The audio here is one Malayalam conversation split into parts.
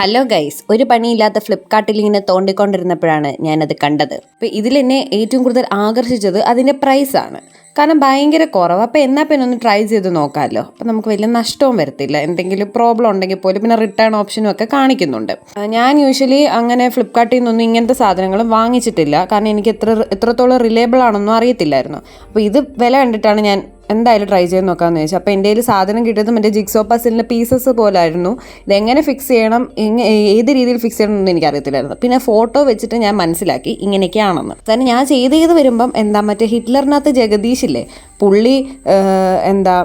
ഹലോ ഗൈസ് ഒരു പണിയില്ലാത്ത ഫ്ലിപ്കാർട്ടിൽ ഇങ്ങനെ തോണ്ടിക്കൊണ്ടിരുന്നപ്പോഴാണ് ഞാനത് കണ്ടത്. അപ്പോൾ ഇതിൽ എന്നെ ഏറ്റവും കൂടുതൽ ആകർഷിച്ചത് അതിന്റെ പ്രൈസാണ് കാരണം ഭയങ്കര കുറവ്. അപ്പോൾ എന്നാൽ പിന്നെ ഒന്ന് ട്രൈ ചെയ്ത് നോക്കാമല്ലോ അപ്പോൾ നമുക്ക് വലിയ നഷ്ടവും വരത്തില്ല. എന്തെങ്കിലും പ്രോബ്ലം ഉണ്ടെങ്കിൽ പോലും പിന്നെ റിട്ടേൺ ഓപ്ഷനും ഒക്കെ കാണിക്കുന്നുണ്ട്. ഞാൻ യൂഷ്വലി അങ്ങനെ ഫ്ലിപ്കാർട്ടിൽ നിന്നൊന്നും ഇങ്ങനത്തെ സാധനങ്ങളും വാങ്ങിച്ചിട്ടില്ല. കാരണം എനിക്ക് എത്ര എത്രത്തോളം റിലേബിൾ ആണെന്നും അറിയത്തില്ലായിരുന്നു. അപ്പോൾ ഇത് വില കണ്ടിട്ടാണ് ഞാൻ എന്തായാലും ട്രൈ ചെയ്ത് നോക്കാമെന്ന് ചോദിച്ചു. അപ്പോൾ എന്റെ കയ്യിൽ സാധനം കിട്ടിയത് എന്റെ ജിക്സോ പസിലിന്റെ പീസസ് പോലായിരുന്നു. ഇതെങ്ങനെ ഫിക്സ് ചെയ്യണം ഏത് രീതിയിൽ ഫിക്സ് ചെയ്യണം എന്ന് എനിക്കറിയത്തില്ലായിരുന്നു. പിന്നെ ഫോട്ടോ വെച്ചിട്ട് ഞാൻ മനസ്സിലാക്കി ഇങ്ങനെയൊക്കെയാണെന്ന്. തന്നെ ഞാൻ ചെയ്ത് ചെയ്ത് വരുമ്പം എന്താ മറ്റേ ഹിറ്റ്ലറിനകത്ത് ജഗദീഷില്ലേ പുള്ളി എന്താ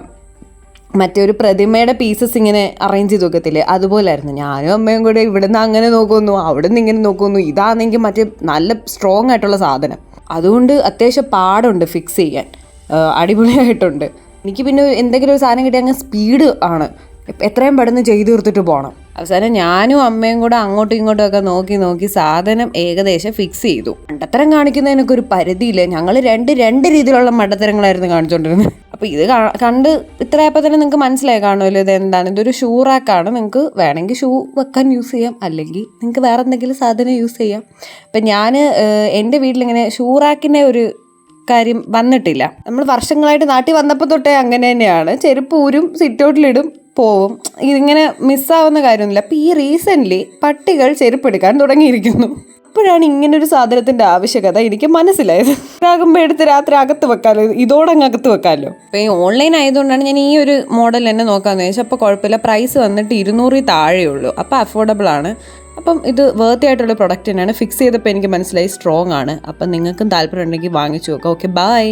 മറ്റേ ഒരു പ്രതിമയുടെ പീസസ് ഇങ്ങനെ അറേഞ്ച് ചെയ്ത് നോക്കത്തില്ലേ അതുപോലായിരുന്നു. ഞാനും അമ്മയും കൂടെ ഇവിടുന്ന് അങ്ങനെ നോക്കുന്നു അവിടുന്ന് ഇങ്ങനെ നോക്കുന്നു. ഇതാണെങ്കിൽ മറ്റേ നല്ല സ്ട്രോങ് ആയിട്ടുള്ള സാധനം. അതുകൊണ്ട് അത്യാവശ്യം പാടുണ്ട് ഫിക്സ് ചെയ്യാൻ. അടിപൊളിയായിട്ടുണ്ട്. എനിക്ക് പിന്നെ എന്തെങ്കിലും ഒരു സാധനം കിട്ടിയ അങ്ങ് സ്പീഡ് ആണ്. എത്രയും പെട്ടെന്ന് ചെയ്തു തീർത്തിട്ട് പോകണം അവസാനം ഞാനും അമ്മയും കൂടെ അങ്ങോട്ടും ഇങ്ങോട്ടും ഒക്കെ നോക്കി നോക്കി സാധനം ഏകദേശം ഫിക്സ് ചെയ്തു. മണ്ടത്തരം കാണിക്കുന്നതിനൊക്കെ ഒരു പരിധിയില്ല. ഞങ്ങൾ രണ്ട് രണ്ട് രീതിയിലുള്ള മണ്ടത്തരങ്ങളായിരുന്നു കാണിച്ചുകൊണ്ടിരുന്നത് അപ്പോൾ ഇത് കണ്ട് ഇത്രയപ്പോൾ തന്നെ നിങ്ങൾക്ക് മനസ്സിലായി കാണുമല്ലോ ഇത് എന്താണ് ഇതൊരു ഷൂ റാക്കാണ് നിങ്ങൾക്ക് വേണമെങ്കിൽ ഷൂ വെക്കാൻ യൂസ് ചെയ്യാം. അല്ലെങ്കിൽ നിങ്ങൾക്ക് വേറെ എന്തെങ്കിലും സാധനം യൂസ് ചെയ്യാം. അപ്പം ഞാൻ എന്റെ വീട്ടിലിങ്ങനെ ഷൂ ഒരു കാര്യം വന്നിട്ടില്ല. നമ്മൾ വർഷങ്ങളായിട്ട് നാട്ടിൽ വന്നപ്പോൾ തൊട്ടേ അങ്ങനെ തന്നെയാണ്. ചെരുപ്പ് ഊരും സിറ്റൗട്ടിലിടും പോവും. ഇതിങ്ങനെ മിസ്സാവുന്ന കാര്യമൊന്നുമില്ല. അപ്പോൾ ഈ റീസെന്റ്ലി പട്ടികൾ ചെരുപ്പെടുക്കാൻ തുടങ്ങിയിരിക്കുന്നു. അപ്പോഴാണ് ഇങ്ങനൊരു ഒരു സാധനത്തിന്റെ ആവശ്യകത എനിക്ക് മനസ്സിലായത്. ആകുമ്പോൾ എടുത്ത് രാത്രി അകത്ത് വെക്കാമല്ലോ ഇതോടങ്ങ് അകത്ത് വെക്കാമല്ലോ അപ്പോൾ ഈ ഓൺലൈൻ ആയതുകൊണ്ടാണ് ഞാൻ ഈ ഒരു മോഡൽ തന്നെ നോക്കാമെന്ന് ചോദിച്ചാൽ അപ്പോൾ കുഴപ്പമില്ല. പ്രൈസ് വന്നിട്ട് ഇരുന്നൂറിൽ താഴെയുള്ളൂ. അപ്പോൾ അഫോർഡബിൾ ആണ്. അപ്പം ഇത് വേർത്തി ആയിട്ടുള്ള പ്രൊഡക്റ്റ് തന്നെയാണ്. ഫിക്സ് ചെയ്തപ്പോൾ എനിക്ക് മനസ്സിലായി സ്ട്രോങ് ആണ്. അപ്പം നിങ്ങൾക്കും താല്പര്യം ഉണ്ടെങ്കിൽ വാങ്ങിച്ചു നോക്കാം. Okay bye